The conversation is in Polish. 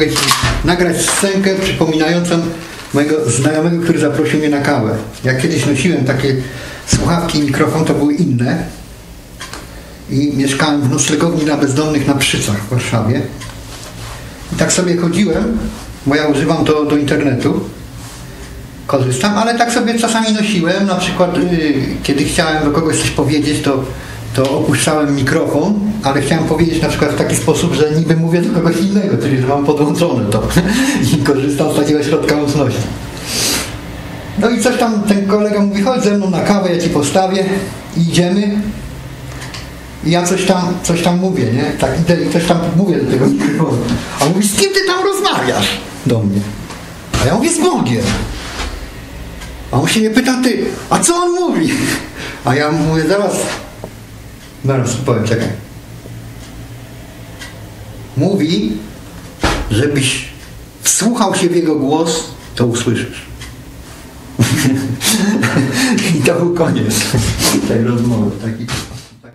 mogę nagrać scenkę przypominającą mojego znajomego, który zaprosił mnie na kawę. Jak kiedyś nosiłem takie słuchawki i mikrofon, to były inne. I mieszkałem w noclegowni dla bezdomnych na Przycach w Warszawie. I tak sobie chodziłem, bo ja używam to do internetu. Korzystam, ale tak sobie czasami nosiłem. Na przykład, yy, kiedy chciałem do kogoś coś powiedzieć, to, to opuszczałem mikrofon, ale chciałem powiedzieć na przykład w taki sposób, że niby mówię do kogoś innego, czyli że mam podłączone to i korzystam z takiego środka łączności. No i coś tam ten kolega mówi, chodź ze mną na kawę, ja ci postawię i idziemy. I ja coś tam, coś tam mówię, nie? Tak idę i coś tam mówię do tego mikrofonu. A on mówi, z kim ty tam rozmawiasz? Do mnie. A ja mówię, z Bogiem. A on się mnie pyta, ty, a co on mówi? A ja mówię, zaraz, zaraz powiem, czekaj. Mówi, żebyś wsłuchał się w jego głos, to usłyszysz. I to był koniec tej rozmowy. Taki